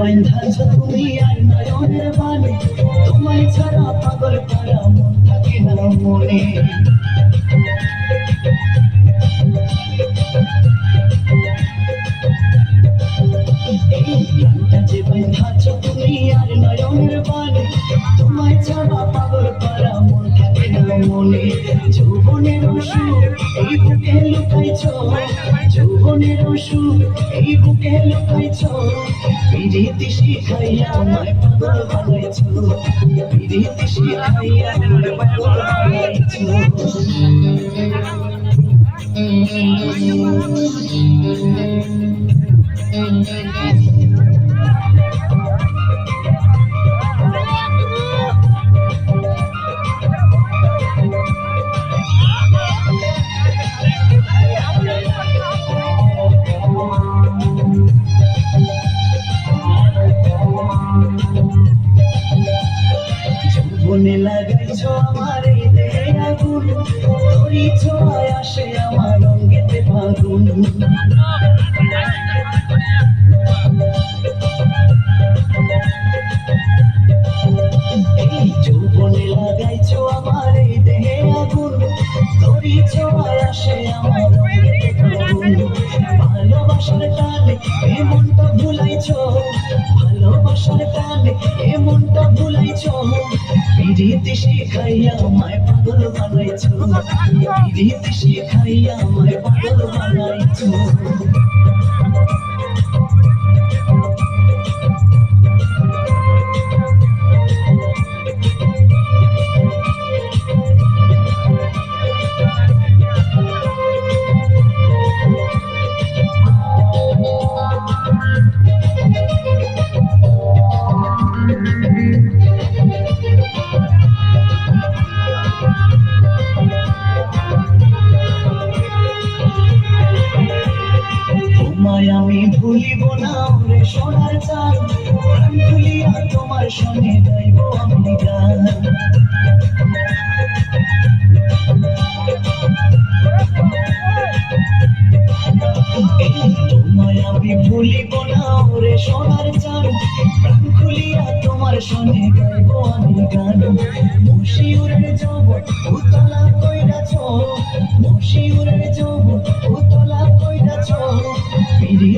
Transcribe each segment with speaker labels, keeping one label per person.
Speaker 1: বাইন্ধাছ তুমি আর নয়নের বানে তোমায় ছাড়া পাগল পারা মন থাকে না মনে। যৌবনের সুর এই বুকে লুকাইছ যৌবনের সুর এই বুকে লুকাইছ পিরিতি শিখাইয়া আমায় পাগল বানাইছ পিরিতি শিখাইয়া আমায় পাগল বানাইছ যৌবনে লাগাইছ আমার এই দেহে আগুন। তোরই ছোঁয়ায় আমার অঙ্গেতে ফাগুন। যৌবনে লাগাইছ আমার এই দেহে আগুন। তোরই ছোঁয়ায় আসে আমার ভালোবাসার টানে এ মনটা ভালোবাসার টানে এ মনটা পিরিতি শিখাইয়া আমায় পাগল বানাইছ। রীতি শিখাইয়া আমায় পাগল বানাইছ। ভুলিব না ওরে সোনার চাল প্রাণ খুলিয়া তোমার সঙ্গে গাইব আমি গান। তোমায় আমি ভুলিব না ওরে সোনার চাল প্রাণ খুলিয়া তোমার সঙ্গে গাইব আমি গান। মশিউরের যৌব উতলা কইরাছ মশিউরের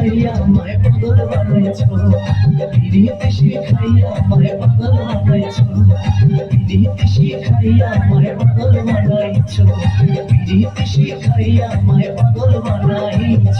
Speaker 1: শিখাইয়া মায় পাগল বানাইছ। পিরিতি শিখাইয়া মায় পাগল বানাইছ। পিরিতি শিখাইয়া মায় পাগল বানাইছ। পিরিতি শিখাইয়া মায় পাগল বানাইছ।